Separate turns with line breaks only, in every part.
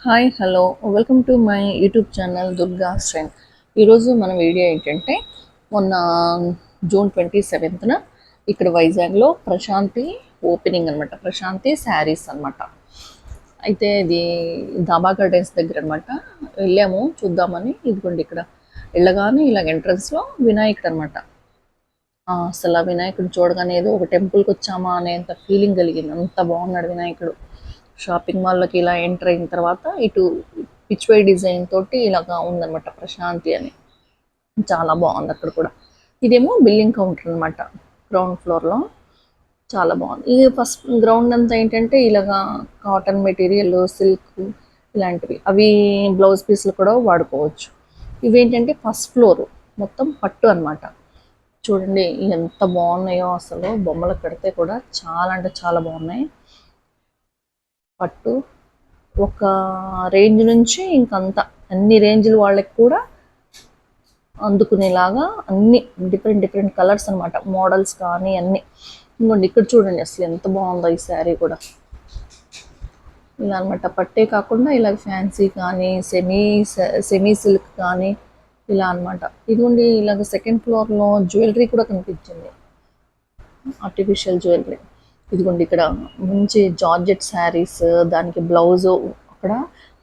Hi hello. Welcome to my YouTube channel Durga స్ట్రెన్ ఈరోజు మన video ఏంటంటే మొన్న జూన్ ట్వంటీ సెవెంత్న ఇక్కడ వైజాగ్లో ప్రశాంతి ఓపెనింగ్ అనమాట ప్రశాంతి శారీస్ అనమాట అయితే ఇది దాబా గార్డెన్స్ దగ్గర అనమాట వెళ్ళాము చూద్దామని. ఇదిగోండి ఇక్కడ. వెళ్ళగానే ఇలాగ ఎంట్రన్స్లో వినాయకుడు అనమాట అసలు ఆ వినాయకుడు చూడగానే ఏదో ఒక టెంపుల్కి వచ్చామా అనేంత ఫీలింగ్ కలిగింది. అంత బాగున్నాడు వినాయకుడు. షాపింగ్ మాల్లోకి ఇలా ఎంటర్ అయిన తర్వాత ఇటు పిచ్వై డిజైన్ తోటి ఇలాగా ఉందన్నమాట ప్రశాంతి అని. చాలా బాగుంది అక్కడ కూడా. ఇదేమో బిల్లింగ్ కౌంటర్ అనమాట గ్రౌండ్ ఫ్లోర్లో చాలా బాగుంది. ఇది ఫస్ట్ గ్రౌండ్ అంతా ఏంటంటే ఇలాగా కాటన్ మెటీరియల్ సిల్క్ ఇలాంటివి. అవి బ్లౌజ్ పీస్లు కూడా వాడుకోవచ్చు. ఇవేంటంటే ఫస్ట్ ఫ్లోర్ మొత్తం పట్టు అనమాట చూడండి ఎంత బాగున్నాయో అసలు. బొమ్మలు కడితే కూడా చాలా అంటే చాలా బాగున్నాయి. పట్టు ఒక రేంజ్ నుంచి ఇంకంత అన్ని రేంజ్ల వాళ్ళకి కూడా అందుకునేలాగా అన్ని డిఫరెంట్ డిఫరెంట్ కలర్స్ అనమాట మోడల్స్ కానీ అన్ని. ఇంకోండి ఇక్కడ చూడండి అసలు ఎంత బాగుందో ఈ శారీ కూడా. ఇలా అనమాట పట్టే కాకుండా ఇలా ఫ్యాన్సీ కానీ సెమీ సెమీ సిల్క్ కానీ ఇలా అనమాట ఇదిగోండి ఇలాగ సెకండ్ ఫ్లోర్లో జ్యువెలరీ కూడా కనిపించింది. Artificial jewellery. ఇదిగోండి ఇక్కడ మంచి జార్జెట్ శారీస్ దానికి బ్లౌజ్ అక్కడ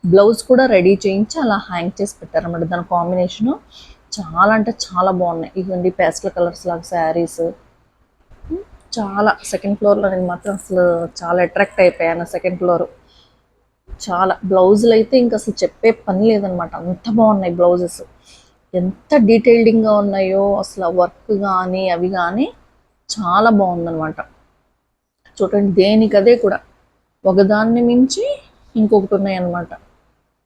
బ్లౌజ్ కూడా రెడీ చేయించి అలా హ్యాంగ్ చేసి పెట్టారన్నమాట. దాని కాంబినేషను చాలా అంటే చాలా బాగున్నాయి. ఇదిగోండి పేస్టల్ కలర్స్ లాగా శారీస్. చాలా సెకండ్ ఫ్లోర్లో నేను మాత్రం అసలు చాలా అట్రాక్ట్ అయిపోయాను సెకండ్ ఫ్లోర్. చాలా బ్లౌజులు అయితే ఇంకా అసలు చెప్పే పని లేదనమాట అంత బాగున్నాయి బ్లౌజెస్. ఎంత డీటెయిల్డింగ్గా ఉన్నాయో అసలు వర్క్ కానీ అవి కానీ చాలా బాగుందనమాట చూడండి దేనికదే కూడా. ఒకదాన్ని మించి ఇంకొకటి ఉన్నాయన్నమాట.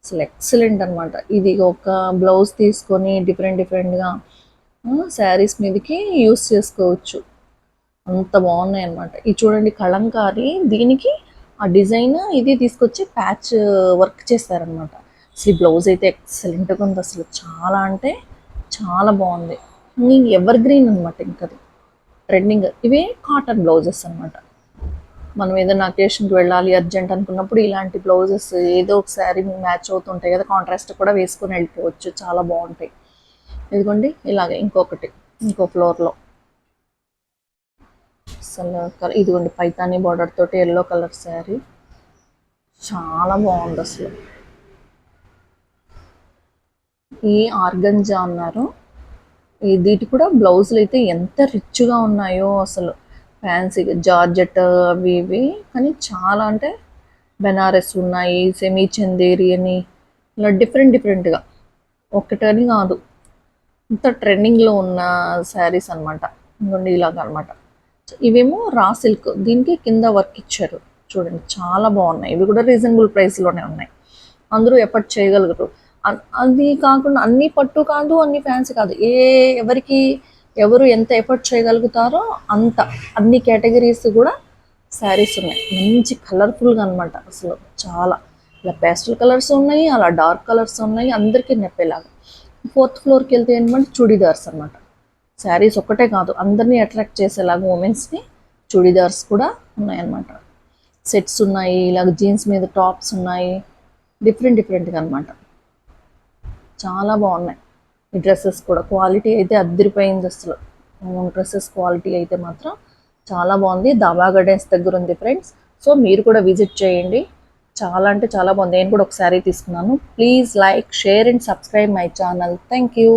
అసలు ఎక్సలెంట్ అనమాట ఇది ఒక బ్లౌజ్ తీసుకొని డిఫరెంట్ డిఫరెంట్గా శారీస్ మీదకి యూస్ చేసుకోవచ్చు. అంత బాగున్నాయి అనమాట ఇది చూడండి కళంకారి. దీనికి ఆ డిజైన్ ఇది తీసుకొచ్చి ప్యాచ్ వర్క్ చేస్తారనమాట అసలు బ్లౌజ్ అయితే ఎక్సలెంట్గా ఉంది అసలు. చాలా అంటే చాలా బాగుంది. ఎవర్ గ్రీన్ అనమాట ఇంకది. ట్రెండింగ్ ఇవే కాటన్ బ్లౌజెస్ అనమాట మనం ఏదైనా అకేషన్కి వెళ్ళాలి అర్జెంట్ అనుకున్నప్పుడు ఇలాంటి బ్లౌజెస్ ఏదో ఒకసారి మ్యాచ్ అవుతుంటాయి కదా కాంట్రాస్ట్ కూడా వేసుకొని వెళ్ళిపోవచ్చు. చాలా బాగుంటాయి. ఇదిగోండి ఇలాగే ఇంకొకటి ఇంకో ఫ్లోర్లో అసలు ఇదిగోండి పైతానీ బార్డర్ తోటి ఎల్లో కలర్ శారీ చాలా బాగుంది అసలు. ఈ ఆర్గంజా అన్నారు. దీటి కూడా బ్లౌజులు అయితే ఎంత రిచ్గా ఉన్నాయో అసలు. ఫ్యాన్సీగా జార్జెట్ అవి ఇవి. కానీ చాలా అంటే బెనారస్ ఉన్నాయి సెమీ చందేరి అని. ఇలా డిఫరెంట్ డిఫరెంట్గా ఒక్కటని కాదు. ఇంత ట్రెండింగ్లో ఉన్న శారీస్ అనమాట ఇంకొండి ఇలాగ అనమాట ఇవేమో రా సిల్క్ దీనికి కింద వర్క్ ఇచ్చారు. చూడండి చాలా బాగున్నాయి. ఇవి కూడా రీజనబుల్ ప్రైస్లోనే ఉన్నాయి. అందరూ ఎఫర్ట్ చేయగలరు. అది కాకుండా అన్ని పట్టు కాదు అన్ని ఫ్యాన్సీ కాదు. ఏ ఎవరికి ఎవరు ఎంత ఎఫర్ట్ చేయగలుగుతారో అంత అన్ని కేటగిరీస్ కూడా శారీస్ ఉన్నాయి. మంచి కలర్ఫుల్గా అనమాట అసలు చాలా. ఇలా పేస్టల్ కలర్స్ ఉన్నాయి అలా డార్క్ కలర్స్ ఉన్నాయి అందరికీ నెప్పేలాగా. ఫోర్త్ ఫ్లోర్కి వెళ్తే ఏంటంటే చుడీదార్స్ అనమాట శారీస్ ఒక్కటే కాదు అందరినీ అట్రాక్ట్ చేసేలాగా ఉమెన్స్ని చుడీదార్స్ కూడా ఉన్నాయన్నమాట సెట్స్ ఉన్నాయి ఇలాగ జీన్స్ మీద టాప్స్ ఉన్నాయి డిఫరెంట్ డిఫరెంట్గా అనమాట చాలా బాగున్నాయి. ఈ డ్రెస్సెస్ కూడా. క్వాలిటీ అయితే అద్దరిపోయింది అసలు. డ్రెస్సెస్ క్వాలిటీ అయితే మాత్రం చాలా బాగుంది. దాబా గార్డెన్స్ దగ్గర ఉంది ఫ్రెండ్స్. సో మీరు కూడా విజిట్ చేయండి. చాలా అంటే చాలా బాగుంది. నేను కూడా ఒక శారీ తీసుకున్నాను. Please like share and subscribe my channel. Thank you.